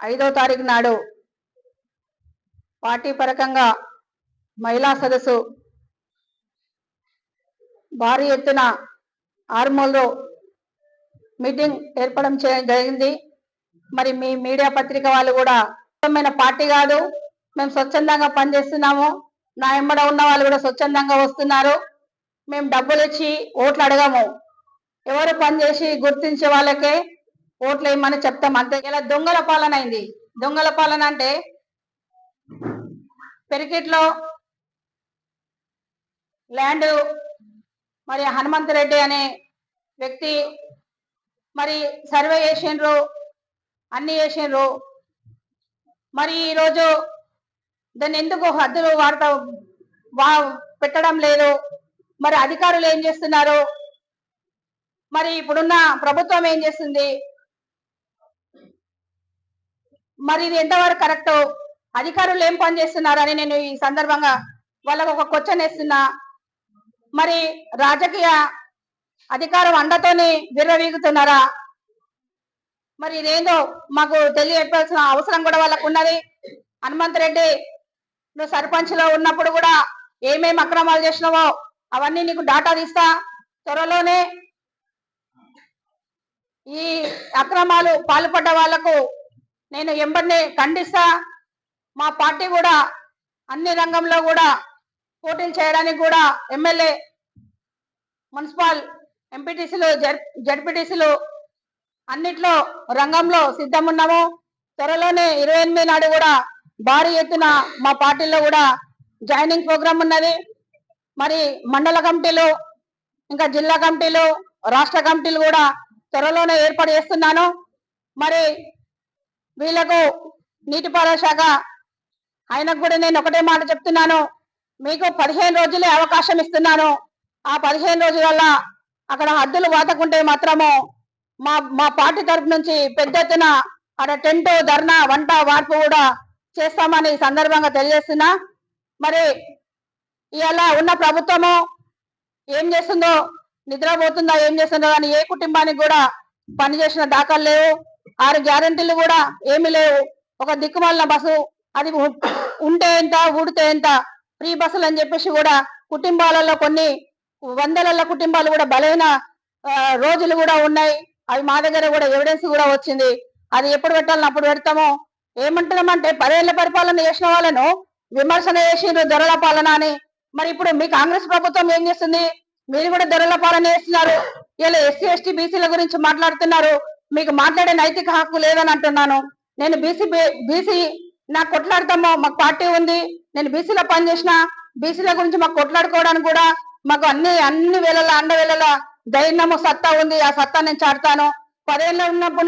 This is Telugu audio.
ఐదో తారీఖు నాడు పార్టీ పరకంగా మహిళా సదస్సు భారీ ఎత్తున ఆర్మూల్లో మీటింగ్ ఏర్పడం జరిగింది. మరి మీ మీడియా పత్రిక వాళ్ళు కూడా పార్టీ కాదు మేము స్వచ్ఛందంగా పనిచేస్తున్నాము. నా ఎమ్మడ ఉన్న వాళ్ళు కూడా స్వచ్ఛందంగా వస్తున్నారు. మేము డబ్బులు ఇచ్చి ఓట్లు అడగము. ఎవరు పనిచేసి గుర్తించే వాళ్ళకే ఓట్లు వేయమని చెప్తాం అంతే. ఇలా దొంగల పాలన అయింది. దొంగల పాలన అంటే పెరికెట్లో ల్యాండ్ మరి హనుమంత్ రెడ్డి అనే వ్యక్తి మరి సర్వే చేసిండ్రు అన్ని చేసిండ్రు. మరి ఈరోజు దాన్ని ఎందుకు హద్దులు వాడతా వా పెట్టడం లేదు? మరి అధికారులు ఏం చేస్తున్నారు? మరి ఇప్పుడున్న ప్రభుత్వం ఏం చేస్తుంది? మరి ఇది ఎంతవరకు కరెక్ట్? అధికారులు ఏం పని చేస్తున్నారని నేను ఈ సందర్భంగా వాళ్ళకు ఒక క్వశ్చన్ వేస్తున్నా. మరి రాజకీయ అధికారం అండతోని విర్రవీగుతున్నారా మరి ఇదేందో మాకు తెలియపాల్సిన అవసరం కూడా వాళ్ళకు ఉన్నది. హనుమంత్ రెడ్డి నువ్వు సర్పంచ్లో ఉన్నప్పుడు కూడా ఏమేమి అక్రమాలు చేసినావో అవన్నీ నీకు డాటా తీస్తా. త్వరలోనే ఈ అక్రమాలు పాల్పడ్డ వాళ్ళకు నేను ఎంబడిని ఖండిస్తా. మా పార్టీ కూడా అన్ని రంగంలో కూడా పోటీలు చేయడానికి కూడా ఎమ్మెల్యే మున్సిపల్ ఎంపీటీసీలు జడ్పీటీసీలు అన్నిట్లో రంగంలో సిద్ధమున్నాము. త్వరలోనే ఇరవై ఎనిమిది నాడు కూడా భారీ ఎత్తున మా పార్టీలో కూడా జాయినింగ్ ప్రోగ్రాం ఉన్నది. మరి మండల కమిటీలు ఇంకా జిల్లా కమిటీలు రాష్ట్ర కమిటీలు కూడా త్వరలోనే ఏర్పాటు చేస్తున్నాను. మరి వీళ్ళకు నీటిపారుదల శాఖ. ఆయనకు కూడా నేను ఒకటే మాట చెప్తున్నాను. మీకు పదిహేను రోజులే అవకాశం ఇస్తున్నాను. ఆ పదిహేను రోజులల్లా అక్కడ హద్దులు వాతకుంటే మాత్రము మా మా పార్టీ తరపు నుంచి పెద్ద ఎత్తున అక్కడ టెంట్ ధర్నా వంట వార్పు కూడా చేస్తామని సందర్భంగా తెలియజేస్తున్నా. మరి ఇలా ఉన్న ప్రభుత్వము ఏం చేస్తుందో నిద్రపోతుందా ఏం చేస్తుందో అని ఏ కుటుంబానికి కూడా పనిచేసిన దాఖలు లేవు. ఆరు గ్యారంటీలు కూడా ఏమి లేవు. ఒక దిక్కుమాలిన బస్సు అది ఉంటే ఎంత ఊడితే ఎంత ఫ్రీ బస్సులు అని చెప్పేసి కూడా కుటుంబాలలో కొన్ని వందల కుటుంబాలు కూడా బలైన రోజులు కూడా ఉన్నాయి. అవి మా దగ్గర కూడా ఎవిడెన్స్ కూడా వచ్చింది. అది ఎప్పుడు పెట్టాలని అప్పుడు పెడతాము? ఏమంటున్నామంటే పదేళ్ళ పరిపాలన చేసిన వాళ్ళను విమర్శన చేసిండ్రు ధరల పాలన అని. మరి ఇప్పుడు మీ కాంగ్రెస్ ప్రభుత్వం ఏం చేస్తుంది? మీరు కూడా ధరల పాలన చేస్తున్నారు. ఇలా ఎస్సీ ఎస్టీ బీసీల గురించి మాట్లాడుతున్నారు. మీకు మాట్లాడే నైతిక హక్కు లేదని అంటున్నాను. నేను బీసీ బీసీ నాకు కొట్లాడతాము మాకు పార్టీ ఉంది. నేను బీసీలో పనిచేసిన బీసీల గురించి మాకు కొట్లాడుకోవడానికి కూడా మాకు అన్ని అన్ని వేళల అండవేళల వేళల ధైర్యము సత్తా ఉంది. ఆ సత్తా నేను చాటుతాను. పదేళ్ళు ఉన్నప్పుడు